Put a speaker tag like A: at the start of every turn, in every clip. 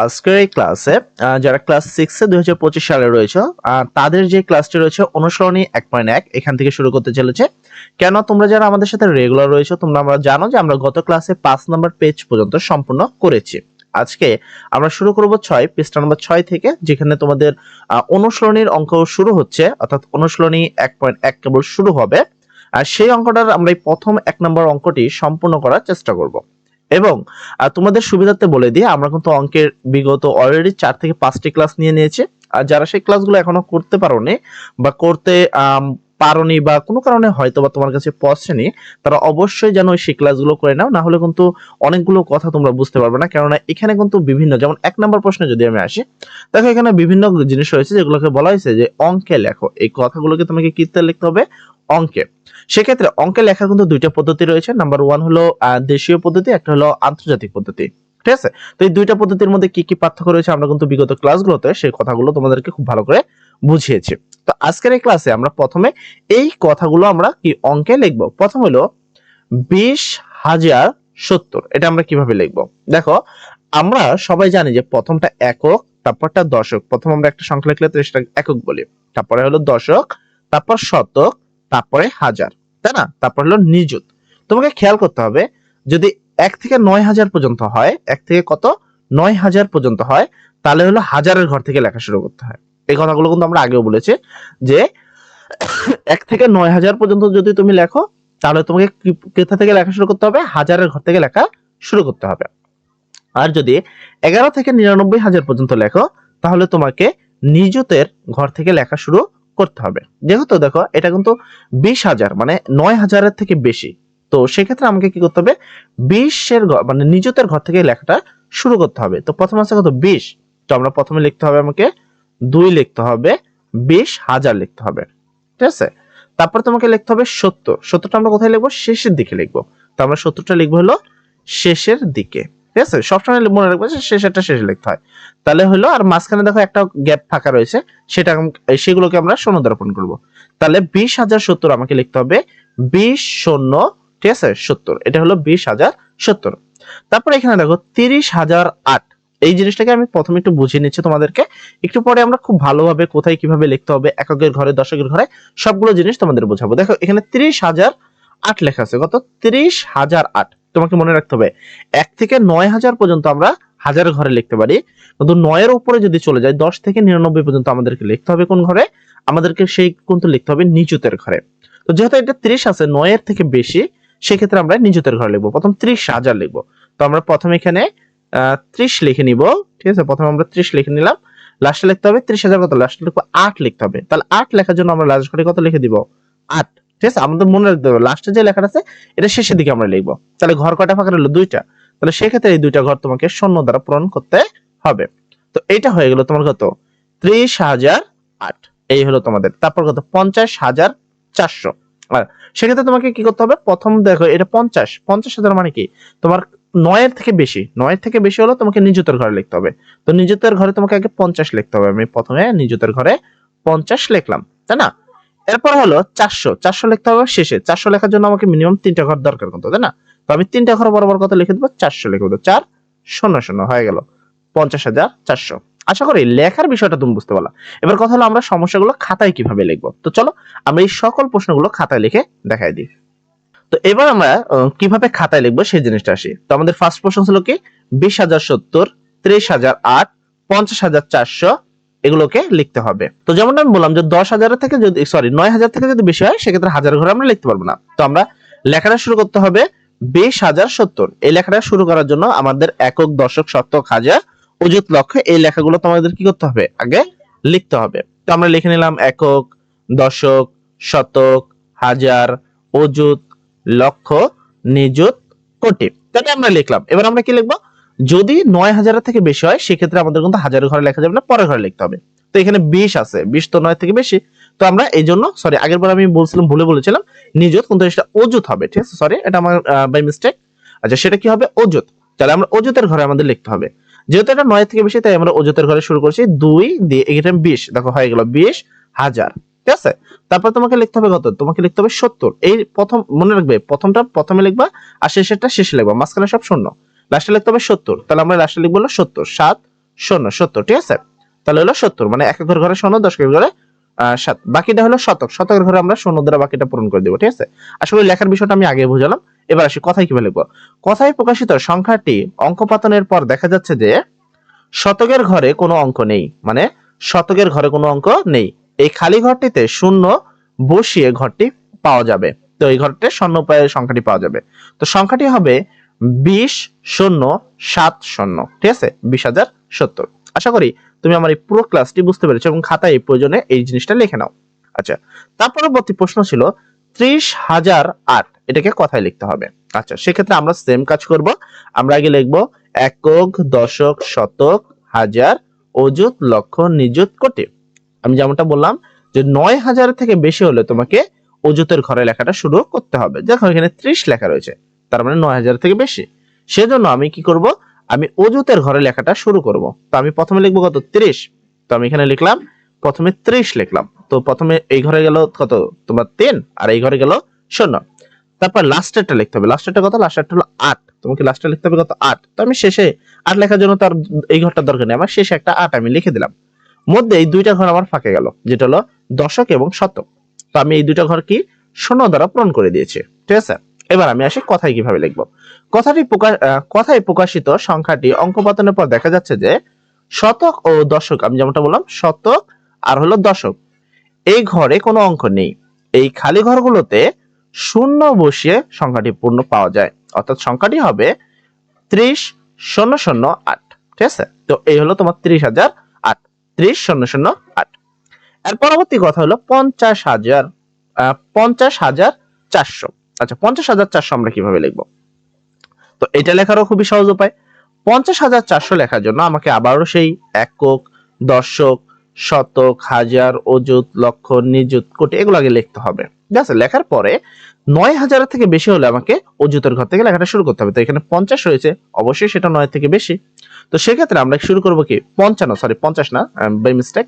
A: আজকের এই ক্লাসে যারা ক্লাস সিক্সে দুই হাজার পঁচিশ সালে রয়েছে তাদের যে ক্লাসটি রয়েছে অনুসরণী এক পয়েন্ট এক, এখান থেকে শুরু করতে চলেছে। কেন? তোমরা যারা আমাদের সাথে রেগুলার রয়েছে, তোমরা আমরা জানো যে আমরা গত ক্লাসে পাঁচ নম্বর পেজ পর্যন্ত সম্পূর্ণ করেছি। আজকে আমরা শুরু করব ছয়, পৃষ্ঠা নম্বর ছয় থেকে, যেখানে তোমাদের অনুসরণীর অঙ্ক শুরু হচ্ছে, অর্থাৎ অনুসরণী এক পয়েন্ট এক কেবল শুরু হবে। আর সেই অঙ্কটার আমরা এই প্রথম এক নম্বর অঙ্কটি সম্পূর্ণ করার চেষ্টা করব। এবং তোমাদের সুবিধার্থে বলে দিয়ে আমরা কিন্তু অঙ্কের বিগত অলরেডি চার থেকে পাঁচটি ক্লাস নিয়ে নিয়েছি। আর যারা সেই ক্লাসগুলো এখনও করতে পারোনি বা করতে পারোনি বা কোনো কারণে হয়তো বা তোমার কাছে পৌঁছেনি, তারা অবশ্যই যেন ওই সেই ক্লাসগুলো করে নাও না হলে কিন্তু অনেকগুলো কথা তোমরা বুঝতে পারবে না। কেননা এখানে কিন্তু বিভিন্ন, যেমন এক নম্বর প্রশ্নে যদি আমি আসি, দেখো এখানে বিভিন্ন জিনিস রয়েছে যেগুলোকে বলা হয়েছে যে অঙ্কে লেখো। এই কথাগুলোকে তোমাকে কিতে লিখতে হবে? অঙ্কে সেক্ষেত্রে অঙ্কে লেখার কিন্তু দুইটা পদ্ধতি রয়েছে। নাম্বার ওয়ান হলো দেশীয় পদ্ধতি, একটা হলো আন্তর্জাতিক পদ্ধতি। ঠিক আছে? তো এই দুইটা পদ্ধতির মধ্যে কি কি পার্থক্য রয়েছে আমরা কিন্তু বিগত ক্লাসগুলোতে সেই কথাগুলো তোমাদেরকে খুব ভালো করে বুঝিয়েছি। তো আজকের এই ক্লাসে আমরা প্রথমে এই কথাগুলো আমরা কি অঙ্কে লিখব? প্রথম হলো বিশ হাজার সত্তর। এটা আমরা কীভাবে লিখব? দেখো, আমরা সবাই জানি যে প্রথমটা একক, তারপরটা দশক। প্রথম আমরা একটা সংখ্যা লিখলে তো সেটা একক বলি। তারপরে হলো দশক, তারপর শতক তারপরে হাজার, তাই না? তারপর হলো নিযুত। তোমাকে খেয়াল করতে হবে, যদি এক থেকে নয় হাজার পর্যন্ত হয়, এক থেকে কত? নয় হাজার পর্যন্ত হয়, তাহলে হলো হাজারের ঘর থেকে লেখা শুরু করতে হয়। এই কথাগুলো কিন্তু আমরা আগেও বলেছি যে এক থেকে নয় হাজার পর্যন্ত যদি তুমি লেখো, তাহলে তোমাকে কোথা থেকে লেখা শুরু করতে হবে? হাজারের ঘর থেকে লেখা শুরু করতে হবে। আর যদি এগারো থেকে নিরানব্বই হাজার পর্যন্ত লেখো, তাহলে তোমাকে নিযুতের ঘর থেকে লেখা শুরু করতে হবে। যেহেতু দেখো, এটা কিন্তু বিশ হাজার মানে নয় হাজারের থেকে বেশি। তো সেক্ষেত্রে আমাকে কি করতে হবে? বিশের ঘর মানে নিযুতের ঘর থেকে লেখাটা শুরু করতে হবে। তো প্রথম আছে কত? বিশ। তো আমরা প্রথমে লিখতে হবে আমাকে দুই লিখতে হবে, বিশ হাজার লিখতে হবে। ঠিক আছে? তারপর তোমাকে লিখতে হবে সত্তর। সত্তরটা আমরা কোথায় লিখব? শেষের দিকে লিখব। তো আমরা সত্তরটা লিখব হলো শেষের দিকে। ঠিক আছে? সবসময় মনে রাখব যে শেষেরটা শেষে লিখতে হয়। তাহলে হলো, আর মাঝখানে দেখো একটা গ্যাপ ফাঁকা রয়েছে, সেটা সেগুলোকে আমরা শূন্য দর্পণ করব। তাহলে বিশ হাজার সত্তর আমাকে লিখতে হবে। বিশ শূন্য, ঠিক আছে? সত্তর। এটা হলো বিশ হাজার সত্তর। তারপর এখানে দেখো, তিরিশ হাজার আট। এই জিনিসটাকে আমি প্রথমে একটু বুঝিয়ে নিচ্ছি তোমাদেরকে। একটু পরে আমরা খুব ভালোভাবে কোথায় কীভাবে লিখতে হবে, এককের ঘরে, দশকের ঘরে, সবগুলো জিনিস তোমাদের বোঝাবো। দেখো, এখানে তিরিশ হাজার আট লেখা আছে। কত? তিরিশ হাজার আট। তোমাকে মনে রাখতে হবে, এক থেকে নয় হাজার পর্যন্ত আমরা হাজারের ঘরে লিখতে পারি। কিন্তু নয়ের উপরে যদি চলে যায় দশ থেকে নিরানব্বই পর্যন্ত আমাদেরকে লিখতে হবে কোন ঘরে? আমাদেরকে সেই কিন্তু লিখতে হবে নিচুতের ঘরে। তো যেহেতু এটা ত্রিশ আছে, নয়ের থেকে বেশি, সেক্ষেত্রে আমরা নিচুতের ঘরে লিখব। প্রথম ত্রিশ হাজার লিখব। তো আমরা প্রথম এখানে ত্রিশ লিখে নিব, ঠিক আছে? প্রথমে আমরা ত্রিশ লিখে নিলাম। লাস্টে লিখতে হবে ত্রিশ হাজার কত? লাস্টে লিখব আট লিখতে হবে। তাহলে আট লেখার জন্য আমরা লাস্ট ঘরে কত লিখে দিব? আট। ঠিক আছে? আমাদের মনে রাখতে হবে লাস্টে যে লেখাটা আছে, এটা শেষের দিকে আমরা লিখব। তাহলে ঘর কয়টা ফাঁকা রইল? দুইটা। তাহলে সেক্ষেত্রে এই দুইটা ঘর তোমাকে শূন্য দ্বারা পূরণ করতে হবে। তো এটা হয়ে গেল তোমার কত? ত্রিশ হাজার আট। এই হলো তোমাদের। তারপর কত? পঞ্চাশ হাজার চারশো। সেক্ষেত্রে তোমাকে কি করতে হবে? প্রথম দেখো, এটা পঞ্চাশ। পঞ্চাশ হাজার মানে কি? তোমার নয়ের থেকে বেশি। নয়ের থেকে বেশি হলো তোমাকে নিযুতের ঘরে লিখতে হবে। তো নিযুতের ঘরে তোমাকে আগে পঞ্চাশ লিখতে হবে। আমি প্রথমে নিযুতের ঘরে পঞ্চাশ লিখলাম, তাই না? এরপর হলো চারশো। চারশো লিখতে হবে শেষে। চারশো লেখার জন্য আমাকে মিনিমাম তিনটা ঘর দরকার কিন্তু, তাই না? তো আমি তিনটা ঘর বরাবর কত লিখে দেবো? চারশো লিখে দেবো। চার শূন্য শূন্য হয়ে গেল। পঞ্চাশ হাজার চারশো। আশা করি লেখার বিষয়টা তুমি বুঝতে পারলা। এবার কথা হলো আমরা সমস্যাগুলো খাতায় কীভাবে লিখব? তো চলো, আমরা এই সকল প্রশ্নগুলো খাতায় লিখে দেখাই দিই। তো এবার আমরা কীভাবে খাতায় লিখব সেই জিনিসটা আসি। তো আমাদের ফার্স্ট প্রশ্ন ছিল কি? বিশ হাজার সত্তর, ত্রিশ হাজার আট, পঞ্চাশ হাজার চারশো এগুলোকে লিখতে হবে। তো যেমন আমি বললাম যে দশ হাজার থেকে যদি সরি নয় হাজার থেকে যদি বেশি হয়, সেক্ষেত্রে হাজার ঘরে আমরা লিখতে পারব না। তো আমরা লেখাটা শুরু করতে হবে বিশ হাজার সত্তর। এই লেখাটা শুরু করার জন্য আমাদের একক দশক শতক হাজার অযুত লক্ষ্য এই লেখাগুলো তোমাদের কি করতে হবে? আগে লিখতে হবে। তো আমরা লিখে নিলাম একক দশক শতক হাজার অযুত লক্ষ নিযুত কোটি। তাহলে আমরা লিখলাম। এবার আমরা কি লিখব? যদি নয় হাজারের থেকে বেশি হয়, সেক্ষেত্রে আমাদের কিন্তু হাজারের ঘরে লেখা যাবে না, পরের ঘরে লিখতে হবে। তো এখানে বিশ আছে, বিশ তো নয় থেকে বেশি। তো আমরা এই জন্য সরি আগের বার আমি বলছিলাম, ভুলে বলেছিলাম, নিযুত কিন্তু সেটা অযুত হবে, ঠিক আছে? সরি এটা আমার বাই মিস্টেক আচ্ছা সেটা কি হবে? অযুত। তাহলে আমরা অযুতের ঘরে আমাদের লিখতে হবে। যেহেতু এটা নয় থেকে বেশি, তাই আমরা অযুতের ঘরে শুরু করছি দুই দিয়ে, এখানে বিশ, দেখো হয়ে গেল বিশ হাজার, ঠিক আছে? তারপর তোমাকে লিখতে হবে কত? তোমাকে লিখতে হবে সত্তর। এই প্রথম, মনে রাখবে, প্রথমটা প্রথমে লিখবা, আর শেষেরটা শেষে লিখবা, মাঝখানে সব শূন্য। লাস্টে লিখতে হবে সত্তর। তাহলে আমরা লাস্টে লিখব হলো সত্তর। সাত, শূন্য, সত্তর, ঠিক আছে? তাহলে হলো সত্তর মানে এক ঘর ঘরে শূন্য, দশ ঘরে সাত। বাকিটা হলো শতক। শতকের ঘরে আমরা শূন্য দ্বারা বাকিটা পূরণ করে দেবো, ঠিক আছে? আসলে লেখার বিষয়টা আমি আগে বুঝালাম। এবার আসি কথায় কীভাবে লিখব? কথায় প্রকাশিত সংখ্যাটি অঙ্ক পাতনের পর দেখা যাচ্ছে যে শতকের ঘরে কোনো অঙ্ক নেই। মানে শতকের ঘরে কোনো অঙ্ক নেই। এই খালি ঘরটিতে শূন্য বসিয়ে ঘরটি পাওয়া যাবে। তো এই শূন্য পায়ের সংখ্যাটি পাওয়া যাবে। তো সংখ্যাটি হবে বিশ শূন্য সাত শূন্য। ঠিক আছে? বিশ হাজার সত্তর। আশা করি তুমি আমার এই পুরো ক্লাসটি বুঝতে পেরেছ এবং খাতায় প্রয়োজনে এই জিনিসটা লিখে নাও। আচ্ছা তার পরবর্তী প্রশ্ন ছিল ত্রিশ হাজার আট। এটাকে কথায় লিখতে হবে। আচ্ছা সেক্ষেত্রে আমরা সেম কাজ করব। আমরা আগে লিখব একক, দশক, শতক, হাজার, অযুত, লক্ষ, নিযুত, কোটি। আমি যেমনটা বললাম যে নয় হাজার থেকে বেশি হলে তোমাকে অযুতের ঘরে লেখাটা শুরু করতে হবে। দেখো এখানে ত্রিশ লেখা রয়েছে। তার মানে নয় হাজার থেকে বেশি। সেজন্য আমি কি করব? আমি অজুতের ঘরে লেখাটা শুরু করব। তো আমি প্রথমে লিখব কত? ত্রিশ। তো আমি এখানে লিখলাম, প্রথমে ত্রিশ লিখলাম। তো প্রথমে এই ঘরে গেল কত? তোমার তিন, আর এই ঘরে গেল শূন্য। তারপর লাস্টেরটা লিখতে হবে। লাস্টেরটা কত? লাস্টেরটা হলো আট। তোমাকে লাস্টে লিখতে হবে কত? আট। তো আমি শেষে আট লেখার জন্য তার এই ঘরটা দরকার নেই। আমার শেষে একটা আট আমি লিখে দিলাম। মধ্যে এই দুইটা ঘর আমার ফাঁকে গেল, যেটা হলো দশক এবং শতক। তো আমি এই দুইটা ঘর কি? শূন্য দ্বারা পূরণ করে দিয়েছি। ঠিক আছে? এবার আমি আসি কথায় কীভাবে লিখব। কথাটি প্রকাশ কথায় প্রকাশিত সংখ্যাটি অঙ্কপাতনের পর দেখা যাচ্ছে যে শতক ও দশক, আমি যেমনটা বললাম, শতক আর হলো দশক। এই ঘরে কোনো অঙ্ক নেই। এই খালি ঘরগুলোতে শূন্য বসিয়ে সংখ্যাটি পূর্ণ পাওয়া যায়। অর্থাৎ সংখ্যাটি হবে ত্রিশ শূন্য শূন্য আট। ঠিক আছে? তো এই হলো তোমার ত্রিশ হাজার আট। ত্রিশ শূন্য শূন্য আট। এর পরবর্তী কথা হলো পঞ্চাশ হাজার পঞ্চাশ হাজার চারশো। আচ্ছা পঞ্চাশ হাজার চারশো আমরা কীভাবে লিখব? তো এটা লেখারও খুবই সহজ উপায়। পঞ্চাশ হাজার চারশো লেখার জন্য আমাকে আবারও সেই একক, দশক, শতক, হাজার, অযুত লক্ষ নিযুত, কোটি এগুলো আগে লিখতে হবে। ঠিক আছে লেখার পরে নয় হাজারের থেকে বেশি হলে আমাকে অযুতের ঘর থেকে লেখাটা শুরু করতে হবে। তো এখানে পঞ্চাশ রয়েছে, অবশ্যই সেটা নয় থেকে বেশি। তো সেক্ষেত্রে আমরা শুরু করব কি? পঞ্চান্ন সরি পঞ্চাশ না বাই মিস্টেক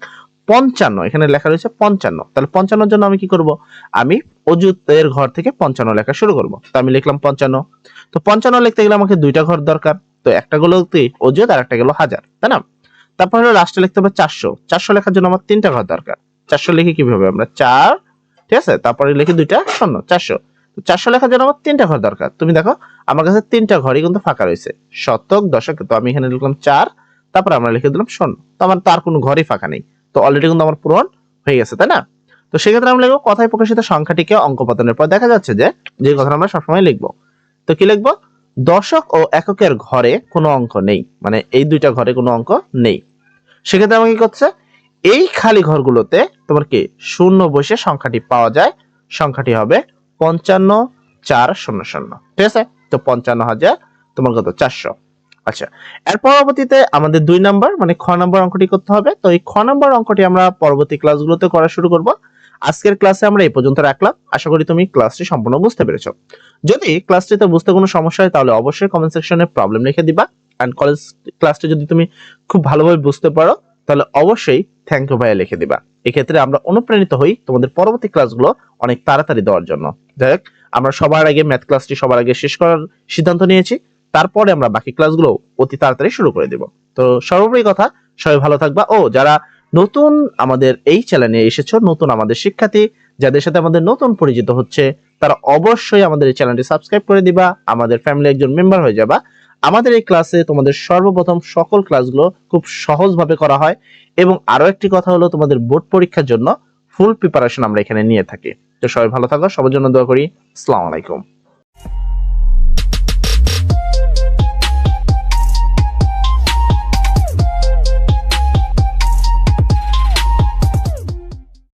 A: পঞ্চান্ন, এখানে লেখা রয়েছে পঞ্চান্ন। তাহলে পঞ্চান্নর জন্য আমি কি করব? আমি অযুতের ঘর থেকে পঞ্চান্ন লেখা শুরু করব। তো আমি লিখলাম পঞ্চান্ন। তো পঞ্চান্ন লিখতে গেলে আমাকে দুইটা ঘর দরকার। তো একটা গুলো অযুত আর একটা গেল হাজার, তাই না? তারপর হলো লাস্টে লিখতে হবে চারশো। চারশো লেখার জন্য আমার তিনটা ঘর দরকার। চারশো লিখে কীভাবে আমরা? চার, ঠিক আছে? তারপরে লিখি দুইটা শূন্য, চারশো। তো চারশো লেখার জন্য আমার তিনটা ঘর দরকার। তুমি দেখো, আমার কাছে তিনটা ঘরই কিন্তু ফাঁকা রয়েছে। শতক, দশক, তো আমি এখানে লিখলাম চার, তারপর আমরা লিখে দিলাম শূন্য। তো আমার তার কোনো ঘরই ফাঁকা নেই। তো অলরেডি কিন্তু আমার পূরণ হয়ে গেছে, তাই না? তো সেক্ষেত্রে আমরা লিখব কথায় প্রকাশিত সংখ্যাটিকে অঙ্কপাতনের পর দেখা যাচ্ছে যে যে কথা আমরা সবসময় লিখব। তো কি লিখব? দশক ও এককের ঘরে কোনো অঙ্ক নেই মানে এই দুইটা ঘরে কোনো অঙ্ক নেই। সেক্ষেত্রে আমাকে কি করছে? এই খালি ঘরগুলোতে তোমার কি শূন্য বসে সংখ্যাটি পাওয়া যায়, সংখ্যাটি হবে পঞ্চান্ন চার শূন্য শূন্য। ঠিক আছে? তো পঞ্চান্ন হাজার তোমার কত? চারশো। আচ্ছা এর পরবর্তীতে আমাদের দুই নাম্বার মানে খ নাম্বার অঙ্কটি করতে হবে। তো এই খ নাম্বার অঙ্কটি আমরা পরবর্তী ক্লাসগুলোতে করা শুরু করব। আজকের ক্লাসে আমরা এই পর্যন্ত রাখলাম। আশা করি তুমি ক্লাসটি সম্পূর্ণ বুঝতে পেরেছ। যদি ক্লাসটিতে বুঝতে কোনো সমস্যা হয়, তাহলে অবশ্যই কমেন্ট সেকশনে প্রবলেম লিখে দিবা। এন্ড কলেজ ক্লাসটি যদি তুমি খুব ভালোভাবে বুঝতে পারো, তাহলে অবশ্যই থ্যাংক ইউ ভাইয়া লিখে দিবা। এক্ষেত্রে আমরা অনুপ্রাণিত হই তোমাদের পরবর্তী ক্লাসগুলো অনেক তাড়াতাড়ি দেওয়ার জন্য। যাই হোক, আমরা সবার আগে ম্যাথ ক্লাসটি সবার আগে শেষ করার সিদ্ধান্ত নিয়েছি। তারপরে আমরা বাকি ক্লাসগুলো অতি তাড়াতাড়ি শুরু করে দেব। তো সর্বোপরি কথা, সবাই ভালো থাকবা। ও, যারা নতুন আমাদের এই চ্যানেলে এসেছ, নতুন আমাদের শিক্ষার্থী, যাদের সাথে আমাদের নতুন পরিচিত হচ্ছে, তারা অবশ্যই আমাদের এই চ্যানেলটি সাবস্ক্রাইব করে দিবা, আমাদের ফ্যামিলি একজন মেম্বার হয়ে যাবা। আমাদের এই ক্লাসে তোমাদের সর্বপ্রথম সকল ক্লাসগুলো খুব সহজভাবে করা হয় এবং আরও একটি কথা হলো তোমাদের বোর্ড পরীক্ষার জন্য ফুল প্রিপারেশন আমরা এখানে নিয়ে থাকি। তো সবাই ভালো থাকো, সবার জন্য দোয়া করি। আসসালামু আলাইকুম।